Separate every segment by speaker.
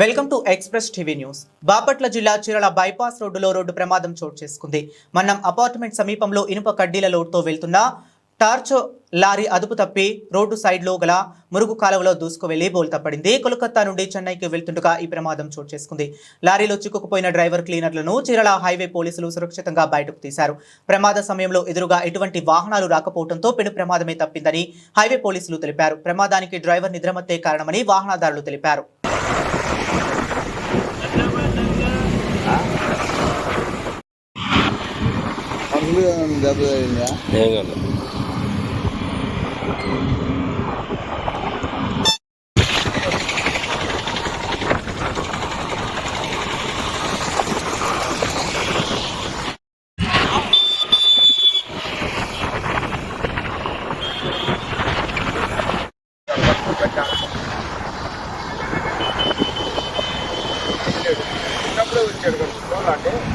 Speaker 1: Welcome to express TV news. Bapatla జిల్లా Chirala bypass రోడ్డులో road ప్రమాదం చోటు చేసుకుంది. మన్నం అపార్ట్మెంట్ సమీపంలో ఇనుప కడ్డీల లోడ్తో వెళ్తున్న టార్చో లారీ అదుపు తప్పి రోడ్డు సైడ్లో గల మురుగు కాలువలో దూసుకు వెళ్ళి బోల్తా పడింది కోల్కతా నుండి చెన్నైకి వెళ్తుండగా ఈ ప్రమాదం చోటు చేసుకుంది. లారీలో చిక్కుకుపోయిన డ్రైవర్ క్లీనర్లను చీరల హైవే పోలీసులు సురక్షితంగా బయటకు తీశారు. ప్రమాద సమయంలో ఎదురుగా ఎటువంటి వాహనాలు రాకపోవడంతో పెను ప్రమాదమే తప్పిందని హైవే పోలీసులు తెలిపారు. ప్రమాదానికి డ్రైవర్ నిద్రమత్తే కారణమని వాహనదారులు తెలిపారు.
Speaker 2: మనుషులు దెబ్బ తగిలిందా
Speaker 3: ఏం కాదు
Speaker 2: వచ్చాడు కదా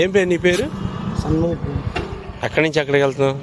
Speaker 3: ఏం పేరు నీ పేరు? ఎక్కడి నుంచి ఎక్కడికి వెళ్తున్నావు?